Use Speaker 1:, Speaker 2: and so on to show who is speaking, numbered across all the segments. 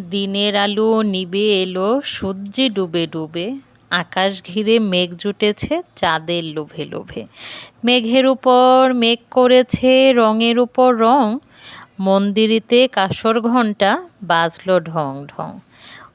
Speaker 1: দিনের আলো নিবে এলো, সূর্যে ডুবে ডুবে। আকাশ ঘিরে মেঘ জুটেছে চাঁদের লোভে লোভে। মেঘের উপর মেঘ করেছে রঙের উপর রং। মন্দিরিতে কাসর ঘণ্টা বাজলো ঢং ঢং।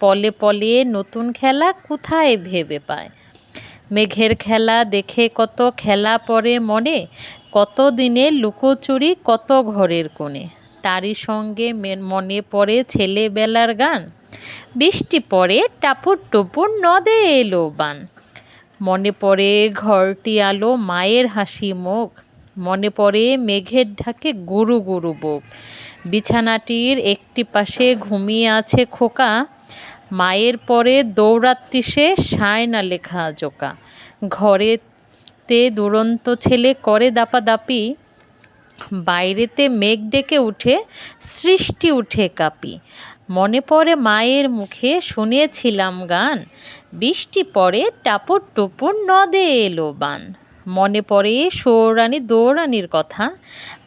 Speaker 1: পলে পলে নতুন খেলা কোথায় ভেবে পায়? মেঘের খেলা দেখে কত খেলা পরে মনে, কত দিনে লুকোচুরি, কত ঘরের কোণে। তারই সঙ্গে মনে পড়ে ছেলেবেলার গান। বৃষ্টি পড়ে টাপুর টুপুর নদে এলো বান। মনে পড়ে ঘরটি আলো মায়ের হাসি মুখ। মনে পড়ে মেঘের ঢাকে গুরু গুরু বুক। বিছানাটির একটি পাশে ঘুমিয়ে আছে খোকা। মায়ের পরে দৌড়াত্তি সে সায়না লেখা জোকা। ঘরেতে দুরন্ত ছেলে করে দাপাদাপি, বাইরেতে মেঘ ডেকে উঠে, সৃষ্টি উঠে কাঁপি। মনে পড়ে মায়ের মুখে, শুনেছিলাম গান, বৃষ্টি পড়ে টাপুর টুপুর নদে এলো বান। মনে পড়ে সৌরানি দৌড়ানির কথা,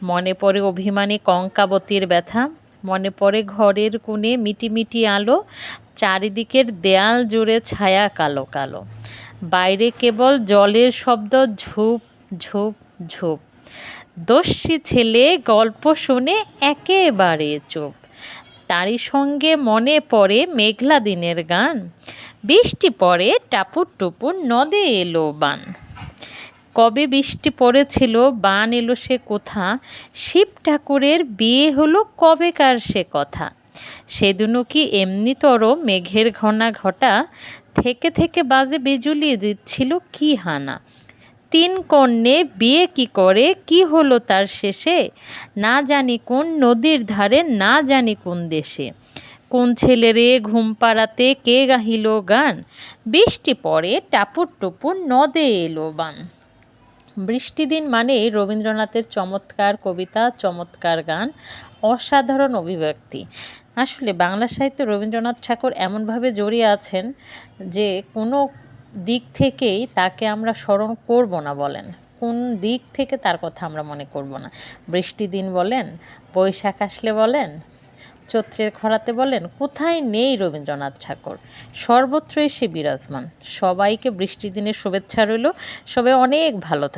Speaker 1: মনে পড়ে অভিমানী কঙ্কাবতীর ব্যথা মনে পড়ে ঘরের কোণে মিটিমিটি আলো, চারিদিকের দেয়াল জুড়ে ছায়া কালো কালো। বাইরে কেবল জলের শব্দ, ঝুপ ঝুপ ঝুপ। দস্যি ছেলে গল্প শুনে একেবারে চুপ। তারই সঙ্গে মনে পড়ে মেঘলা দিনের গান। বৃষ্টি পড়ে টাপুর টুপুর নদে এলো বান। কবে বৃষ্টি পড়েছিল, বান এলো সে কোথা, শিব ঠাকুরের বিয়ে হলো কবেকার সে কথা। সেদিনও কি এমনিতর মেঘের ঘনা ঘটা, থেকে থেকে বাজে বিজুলি দিচ্ছিল কি হানা। তিন কন্যে বিয়ে কি করে, কি হলো তার শেষে? না জানি কোন নদীর ধারে, না জানি কোন দেশে। কোন ছেলেরে ঘুম পাড়াতে কে গাহিল গান? বৃষ্টি পড়ে টাপুর টুপুর নদে এলো বান। বৃষ্টি দিন মানে রবীন্দ্রনাথের চমৎকার কবিতা, চমৎকার গান, অসাধারণ অভিব্যক্তি। আসলে বাংলা সাহিত্যে রবীন্দ্রনাথ ঠাকুর এমনভাবে জড়িয়ে আছেন যে কোনো দিক থেকেই তাকে আমরা স্মরণ করব না বলেন। কোন দিক থেকে তার কথা আমরা মনে করব না। বৃষ্টি দিন বলেন, বৈশাখ আসলে বলেন, চৈত্রের খরাতে বলেন, কোথায় নেই রবীন্দ্রনাথ ঠাকুর? সর্বত্রই সে বিরাজমান। সবাইকে বৃষ্টি দিনের শুভেচ্ছা রইল। সবাই অনেক ভালো